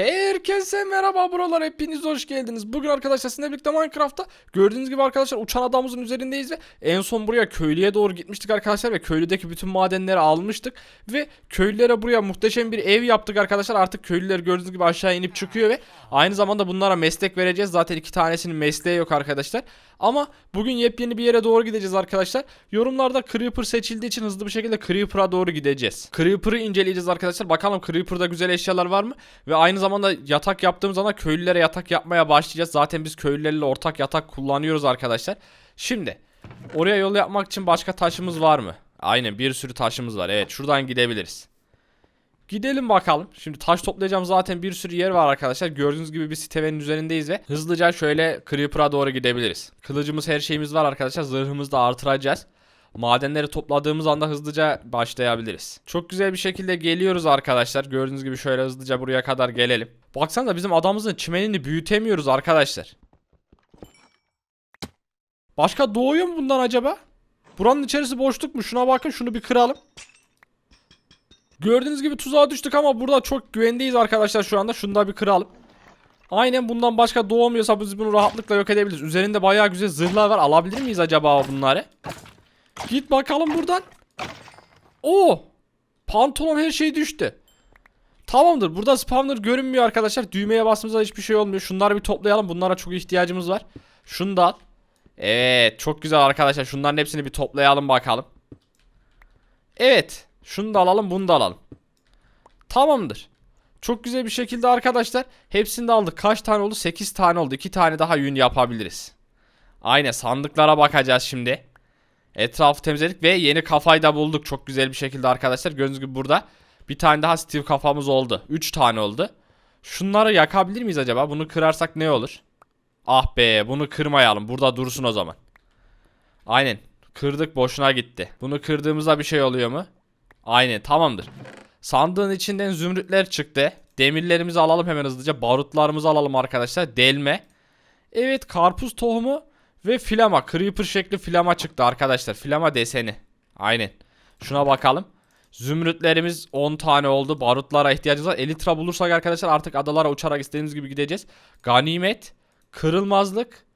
Herkese merhaba buralar hepiniz hoş geldiniz. Bugün arkadaşlar sizinle birlikte Minecraft'ta gördüğünüz gibi arkadaşlar uçan adamımızın üzerindeyiz ve en son buraya köylüye doğru gitmiştik arkadaşlar ve köylüdeki bütün madenleri almıştık ve köylülere buraya muhteşem bir ev yaptık arkadaşlar. Artık köylüler gördüğünüz gibi aşağı inip çıkıyor ve aynı zamanda bunlara meslek vereceğiz. Zaten iki tanesinin mesleği yok arkadaşlar. Ama bugün yepyeni bir yere doğru gideceğiz arkadaşlar. Yorumlarda Creeper seçildiği için hızlı bir şekilde Creeper'a doğru gideceğiz. Creeper'ı inceleyeceğiz arkadaşlar. Bakalım Creeper'da güzel eşyalar var mı? Ve aynı zamanda yatak yaptığımız zaman köylülere yatak yapmaya başlayacağız. Zaten biz köylülerle ortak yatak kullanıyoruz arkadaşlar. Şimdi oraya yol yapmak için başka taşımız var mı? Aynen bir sürü taşımız var. Evet şuradan gidebiliriz. Gidelim bakalım. Şimdi taş toplayacağım zaten bir sürü yer var arkadaşlar. Gördüğünüz gibi bir sitevenin üzerindeyiz ve hızlıca şöyle Creeper'a doğru gidebiliriz. Kılıcımız her şeyimiz var arkadaşlar. Zırhımızı da artıracağız. Madenleri topladığımız anda hızlıca başlayabiliriz. Çok güzel bir şekilde geliyoruz arkadaşlar. Gördüğünüz gibi şöyle hızlıca buraya kadar gelelim. Baksanıza bizim adamımızın çimenini büyütemiyoruz arkadaşlar. Başka doğuyor mu bundan acaba? Buranın içerisi boşluk mu? Şuna bakın şunu bir kıralım. Gördüğünüz gibi tuzağa düştük ama burada çok güvendeyiz arkadaşlar şu anda. Şunu da bir kıralım. Aynen bundan başka doğmuyorsa biz bunu rahatlıkla yok edebiliriz. Üzerinde bayağı güzel zırhlar var. Alabilir miyiz acaba bunları? Git bakalım buradan. Oo! Pantolon her şey düştü. Tamamdır. Burada spawner görünmüyor arkadaşlar. Düğmeye bastığımızda hiçbir şey olmuyor. Şunları bir toplayalım. Bunlara çok ihtiyacımız var. Şunu da. Evet. Çok güzel arkadaşlar. Şunların hepsini bir toplayalım bakalım. Evet. Şunu da alalım. Bunu da alalım. Tamamdır. Çok güzel bir şekilde arkadaşlar. Hepsini de aldık. Kaç tane oldu? 8 tane oldu. 2 tane daha yün yapabiliriz. Aynen sandıklara bakacağız şimdi. Etrafı temizledik ve yeni kafayı da bulduk çok güzel bir şekilde arkadaşlar. Gördüğünüz gibi burada bir tane daha Steve kafamız oldu. 3 tane oldu. Şunları yakabilir miyiz acaba? Bunu kırarsak ne olur? Ah be bunu kırmayalım. Burada dursun o zaman. Aynen. Kırdık boşuna gitti. Bunu kırdığımızda bir şey oluyor mu? Aynen tamamdır. Sandığın içinden zümrütler çıktı. Demirlerimizi alalım hemen hızlıca. Barutlarımızı alalım arkadaşlar. Delme. Evet karpuz tohumu ve flama. Creeper şekli flama çıktı arkadaşlar. Flama deseni. Aynen. Şuna bakalım. Zümrütlerimiz 10 tane oldu. Barutlara ihtiyacımız var. Elitra bulursak arkadaşlar artık adalara uçarak istediğimiz gibi gideceğiz. Ganimet, kırılmazlık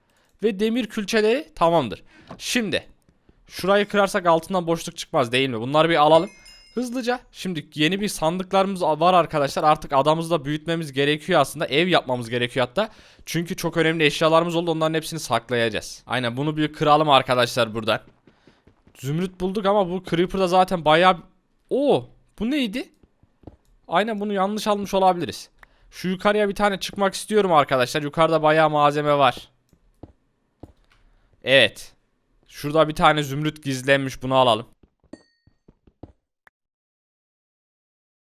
ve demir külçeleri tamamdır. Şimdi şurayı kırarsak altından boşluk çıkmaz değil mi? Bunları bir alalım. Hızlıca şimdi yeni bir sandıklarımız var arkadaşlar. Artık adamızı da büyütmemiz gerekiyor aslında. Ev yapmamız gerekiyor hatta. Çünkü çok önemli eşyalarımız oldu. Onların hepsini saklayacağız. Aynen bunu bir kıralım arkadaşlar buradan. Zümrüt bulduk ama bu Creeper'da zaten bayağı... Oo, bu neydi? Aynen bunu yanlış almış olabiliriz. Şu yukarıya bir tane çıkmak istiyorum arkadaşlar. Yukarıda bayağı malzeme var. Evet. Şurada bir tane zümrüt gizlenmiş. Bunu alalım.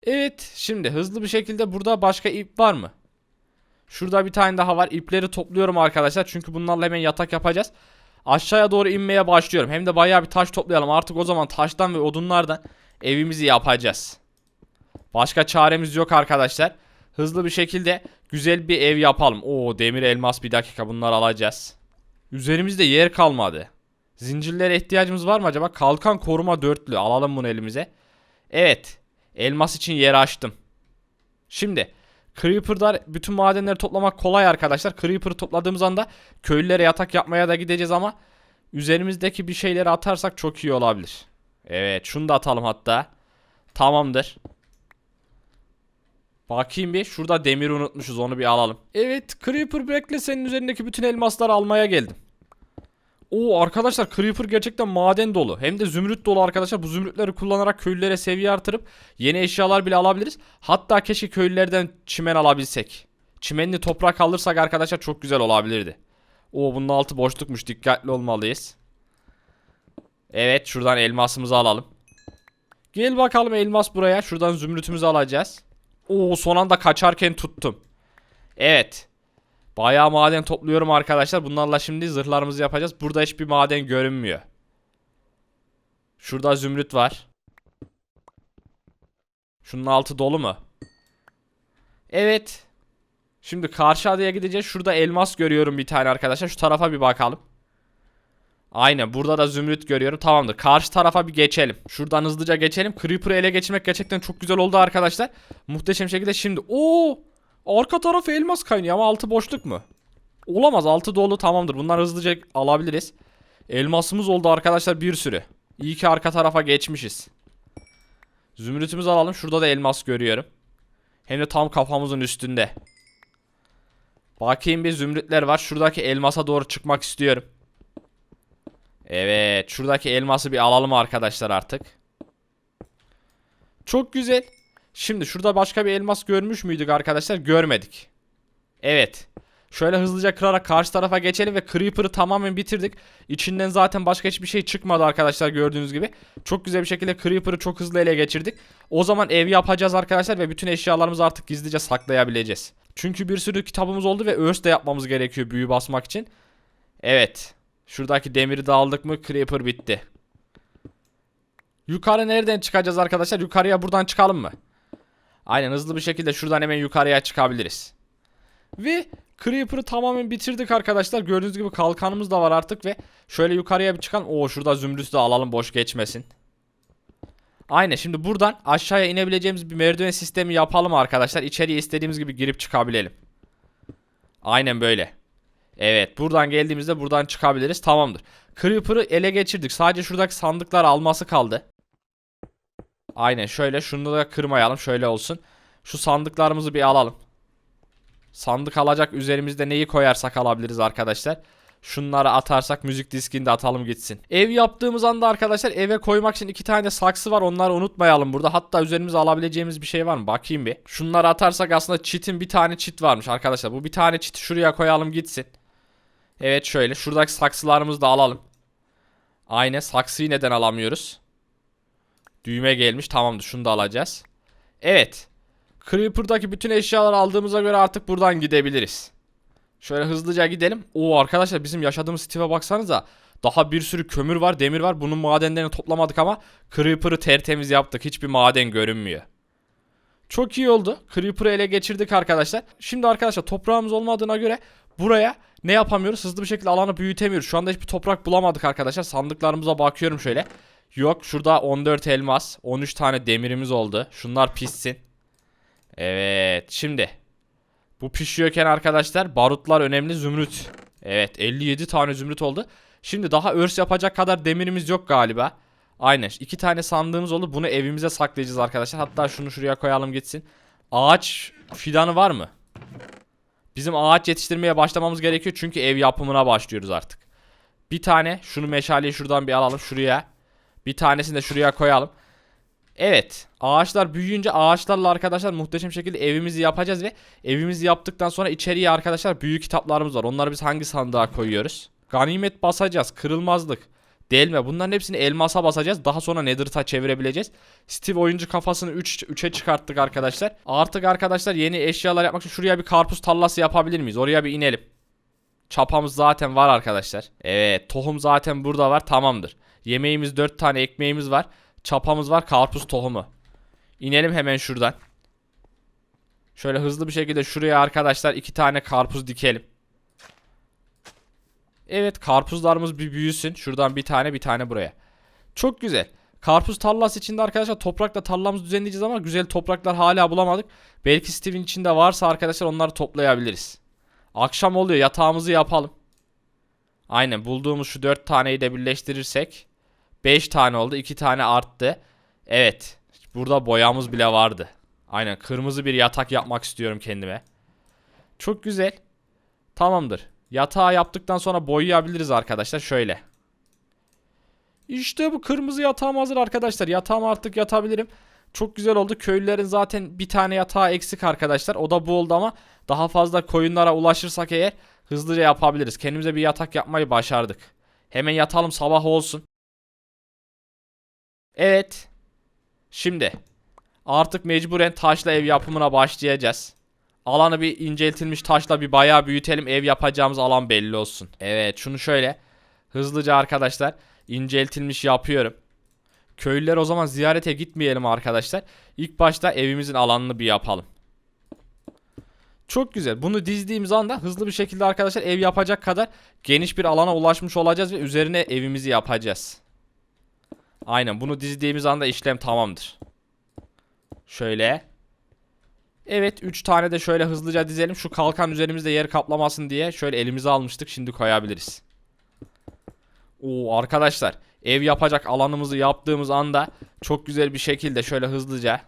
Evet şimdi hızlı bir şekilde burada başka ip var mı? Şurada bir tane daha var. İpleri topluyorum arkadaşlar. Çünkü bunlarla hemen yatak yapacağız. Aşağıya doğru inmeye başlıyorum. Hem de bayağı bir taş toplayalım. Artık o zaman taştan ve odunlardan evimizi yapacağız. Başka çaremiz yok arkadaşlar. Hızlı bir şekilde güzel bir ev yapalım. Oo demir elmas bir dakika bunları alacağız. Üzerimizde yer kalmadı. Zincirlere ihtiyacımız var mı acaba? Kalkan koruma dörtlü. Alalım bunu elimize. Evet. Elmas için yer açtım. Şimdi Creeper'da bütün madenleri toplamak kolay arkadaşlar. Creeper'ı topladığımız anda köylülere yatak yapmaya da gideceğiz ama üzerimizdeki bir şeyleri atarsak çok iyi olabilir. Evet şunu da atalım hatta. Tamamdır. Bakayım bir şurada demir unutmuşuz onu bir alalım. Evet Creeper bekle senin üzerindeki bütün elmasları almaya geldim. Oo arkadaşlar Creeper gerçekten maden dolu. Hem de zümrüt dolu arkadaşlar. Bu zümrütleri kullanarak köylülere seviye artırıp yeni eşyalar bile alabiliriz. Hatta keşke köylülerden çimen alabilsek. Çimenli toprak alırsak arkadaşlar çok güzel olabilirdi. Oo bunun altı boşlukmuş. Dikkatli olmalıyız. Evet şuradan elmasımızı alalım. Gel bakalım elmas buraya. Şuradan zümrütümüzü alacağız. Oo son anda kaçarken tuttum. Evet. Bayağı maden topluyorum arkadaşlar. Bunlarla şimdi zırhlarımızı yapacağız. Burada hiçbir maden görünmüyor. Şurada zümrüt var. Şunun altı dolu mu? Evet. Şimdi karşı adaya gideceğiz. Şurada elmas görüyorum bir tane arkadaşlar. Şu tarafa bir bakalım. Aynen burada da zümrüt görüyorum. Tamamdır. Karşı tarafa bir geçelim. Şuradan hızlıca geçelim. Creeper'ı ele geçirmek gerçekten çok güzel oldu arkadaşlar. Muhteşem şekilde şimdi. Oo! Arka tarafı elmas kaynıyor ama altı boşluk mu? Olamaz altı dolu tamamdır. Bunları hızlıca alabiliriz. Elmasımız oldu arkadaşlar bir sürü. İyi ki arka tarafa geçmişiz. Zümrütümüzü alalım. Şurada da elmas görüyorum. Hem de tam kafamızın üstünde. Bakayım bir zümrütler var. Şuradaki elmasa doğru çıkmak istiyorum. Evet. Şuradaki elması bir alalım arkadaşlar artık. Çok güzel. Şimdi şurada başka bir elmas görmüş müydük arkadaşlar? Görmedik. Evet. Şöyle hızlıca kırarak karşı tarafa geçelim ve Creeper'ı tamamen bitirdik. İçinden zaten başka hiçbir şey çıkmadı arkadaşlar gördüğünüz gibi. Çok güzel bir şekilde Creeper'ı çok hızlı ele geçirdik. O zaman ev yapacağız arkadaşlar ve bütün eşyalarımızı artık gizlice saklayabileceğiz. Çünkü bir sürü kitabımız oldu ve örs de yapmamız gerekiyor büyü basmak için. Evet. Şuradaki demiri de aldık mı Creeper bitti. Yukarı nereden çıkacağız arkadaşlar? Yukarıya buradan çıkalım mı? Aynen hızlı bir şekilde şuradan hemen yukarıya çıkabiliriz. Ve Creeper'ı tamamen bitirdik arkadaşlar. Gördüğünüz gibi kalkanımız da var artık ve şöyle yukarıya bir çıkalım. Oo şurada zümrütü de alalım boş geçmesin. Aynen şimdi buradan aşağıya inebileceğimiz bir merdiven sistemi yapalım arkadaşlar. İçeriye istediğimiz gibi girip çıkabilelim. Aynen böyle. Evet buradan geldiğimizde buradan çıkabiliriz. Tamamdır. Creeper'ı ele geçirdik. Sadece şuradaki sandıklar alması kaldı. Aynen şöyle şunu da kırmayalım. Şöyle olsun. Şu sandıklarımızı bir alalım. Sandık alacak üzerimizde neyi koyarsak alabiliriz arkadaşlar. Şunları atarsak müzik diskini de atalım gitsin. Ev yaptığımız anda arkadaşlar eve koymak için iki tane saksı var. Onları unutmayalım burada. Hatta üzerimize alabileceğimiz bir şey var mı? Bakayım bir. Şunları atarsak aslında çitin bir tane çit varmış arkadaşlar. Bu bir tane çiti şuraya koyalım gitsin. Evet şöyle. Şuradaki saksılarımızı da alalım. Aynen saksıyı neden alamıyoruz? Düğme gelmiş. Tamamdır şunu da alacağız. Evet. Creeper'daki bütün eşyaları aldığımıza göre artık buradan gidebiliriz. Şöyle hızlıca gidelim. Oo arkadaşlar bizim yaşadığımız Steve'e baksanıza. Daha bir sürü kömür var, demir var. Bunun madenlerini toplamadık ama Creeper'ı tertemiz yaptık. Hiçbir maden görünmüyor. Çok iyi oldu. Creeper'ı ele geçirdik arkadaşlar. Şimdi arkadaşlar toprağımız olmadığına göre buraya ne yapamıyoruz? Hızlı bir şekilde alanı büyütemiyoruz. Şu anda hiçbir toprak bulamadık arkadaşlar. Sandıklarımıza bakıyorum şöyle. Yok şurada 14 elmas, 13 tane demirimiz oldu. Şunlar pişsin. Evet şimdi. Bu pişiyorken arkadaşlar barutlar önemli zümrüt. Evet 57 tane zümrüt oldu. Şimdi daha örs yapacak kadar demirimiz yok galiba. Aynen iki tane sandığımız oldu. Bunu evimize saklayacağız arkadaşlar. Hatta şunu şuraya koyalım gitsin. Ağaç fidanı var mı? Bizim ağaç yetiştirmeye başlamamız gerekiyor. Çünkü ev yapımına başlıyoruz artık. Bir tane şunu meşaleyi şuradan bir alalım şuraya. Bir tanesini de şuraya koyalım. Evet. Ağaçlar büyüyünce ağaçlarla arkadaşlar muhteşem şekilde evimizi yapacağız ve evimizi yaptıktan sonra içeriye arkadaşlar büyük kitaplarımız var. Onları biz hangi sandığa koyuyoruz? Ganimet basacağız. Kırılmazlık. Delme. Bunların hepsini elmasa basacağız. Daha sonra Nether'ta çevirebileceğiz. Steve oyuncu kafasını 3 3'e çıkarttık arkadaşlar. Artık arkadaşlar yeni eşyalar yapmak için şuraya bir karpuz tarlası yapabilir miyiz? Oraya bir inelim. Çapamız zaten var arkadaşlar. Evet, tohum zaten burada var. Tamamdır. Yemeğimiz 4 tane ekmeğimiz var. Çapamız var karpuz tohumu. İnelim hemen şuradan. Şöyle hızlı bir şekilde şuraya arkadaşlar iki tane karpuz dikelim. Evet karpuzlarımız bir büyüsün. Şuradan bir tane bir tane buraya. Çok güzel. Karpuz tarlası içinde arkadaşlar toprakla tarlamızı düzenleyeceğiz ama güzel topraklar hala bulamadık. Belki Steve'in içinde varsa arkadaşlar onları toplayabiliriz. Akşam oluyor yatağımızı yapalım. Aynen bulduğumuz şu 4 taneyi de birleştirirsek 5 tane oldu. 2 tane arttı. Evet. Burada boyamız bile vardı. Aynen kırmızı bir yatak yapmak istiyorum kendime. Çok güzel. Tamamdır. Yatağı yaptıktan sonra boyayabiliriz arkadaşlar. Şöyle. İşte bu kırmızı yatağım hazır arkadaşlar. Yatağım artık yatabilirim. Çok güzel oldu. Köylülerin zaten bir tane yatağı eksik arkadaşlar. O da bu oldu ama daha fazla koyunlara ulaşırsak eğer hızlıca yapabiliriz. Kendimize bir yatak yapmayı başardık. Hemen yatalım sabah olsun. Evet. Şimdi artık mecburen taşla ev yapımına başlayacağız. Alanı bir inceltilmiş taşla bir bayağı büyütelim. Ev yapacağımız alan belli olsun. Evet şunu şöyle hızlıca arkadaşlar inceltilmiş yapıyorum. Köylüler o zaman ziyarete gitmeyelim arkadaşlar. İlk başta evimizin alanını bir yapalım. Çok güzel. Bunu dizdiğimiz anda hızlı bir şekilde arkadaşlar ev yapacak kadar geniş bir alana ulaşmış olacağız ve üzerine evimizi yapacağız. Aynen bunu dizdiğimiz anda işlem tamamdır. Şöyle. Evet 3 tane de şöyle hızlıca dizelim. Şu kalkan üzerimizde yer kaplamasın diye şöyle elimize almıştık. Şimdi koyabiliriz. Oo arkadaşlar ev yapacak alanımızı yaptığımız anda çok güzel bir şekilde şöyle hızlıca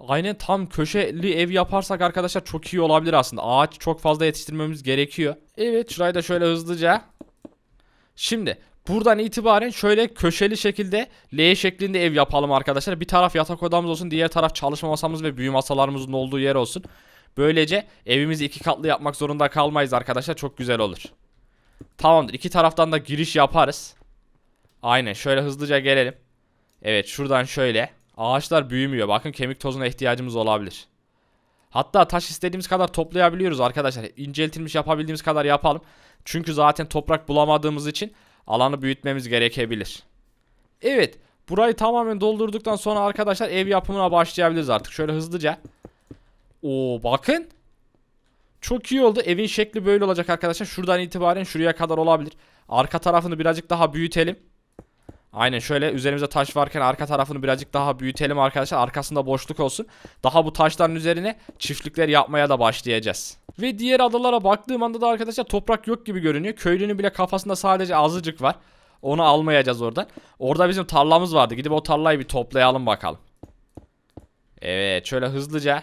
Aynen tam köşeli ev yaparsak arkadaşlar çok iyi olabilir aslında. Ağaç çok fazla yetiştirmemiz gerekiyor. Evet şurayı da şöyle hızlıca. Şimdi buradan itibaren şöyle köşeli şekilde L şeklinde ev yapalım arkadaşlar. Bir taraf yatak odamız olsun, diğer taraf çalışma masamız ve büyü masalarımızın olduğu yer olsun. Böylece evimizi iki katlı yapmak zorunda kalmayız arkadaşlar. Çok güzel olur. Tamamdır. İki taraftan da giriş yaparız. Aynen şöyle hızlıca gelelim. Evet şuradan şöyle. Ağaçlar büyümüyor. Bakın kemik tozuna ihtiyacımız olabilir. Hatta taş istediğimiz kadar toplayabiliyoruz arkadaşlar. İnceltilmiş yapabildiğimiz kadar yapalım. Çünkü zaten toprak bulamadığımız için alanı büyütmemiz gerekebilir. Evet. Burayı tamamen doldurduktan sonra arkadaşlar ev yapımına başlayabiliriz artık. Şöyle hızlıca. Oo bakın. Çok iyi oldu. Evin şekli böyle olacak arkadaşlar. Şuradan itibaren şuraya kadar olabilir. Arka tarafını birazcık daha büyütelim. Aynen şöyle üzerimize taş varken arka tarafını birazcık daha büyütelim arkadaşlar. Arkasında boşluk olsun. Daha bu taşların üzerine çiftlikler yapmaya da başlayacağız. Ve diğer adalara baktığım anda da arkadaşlar toprak yok gibi görünüyor. Köylünün bile kafasında sadece azıcık var. Onu almayacağız oradan. Orada bizim tarlamız vardı. Gidip o tarlayı bir toplayalım bakalım. Evet şöyle hızlıca.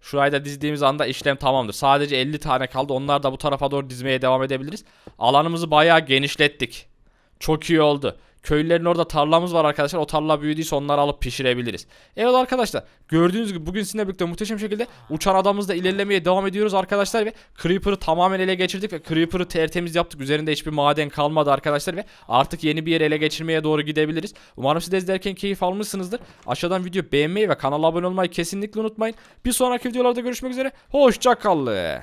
Şurayı da dizdiğimiz anda işlem tamamdır. Sadece 50 tane kaldı. Onlar da bu tarafa doğru dizmeye devam edebiliriz. Alanımızı bayağı genişlettik. Çok iyi oldu. Köylülerin orada tarlamız var arkadaşlar. O tarla büyüdüyse onları alıp pişirebiliriz. Evet arkadaşlar. Gördüğünüz gibi bugün sizinle birlikte muhteşem şekilde uçan adamımızla ilerlemeye devam ediyoruz arkadaşlar. Ve Creeper'ı tamamen ele geçirdik. Ve Creeper'ı tertemiz yaptık. Üzerinde hiçbir maden kalmadı arkadaşlar. Ve artık yeni bir yer ele geçirmeye doğru gidebiliriz. Umarım siz de izlerken keyif almışsınızdır. Aşağıdan video beğenmeyi ve kanala abone olmayı kesinlikle unutmayın. Bir sonraki videolarda görüşmek üzere. Hoşçakalın.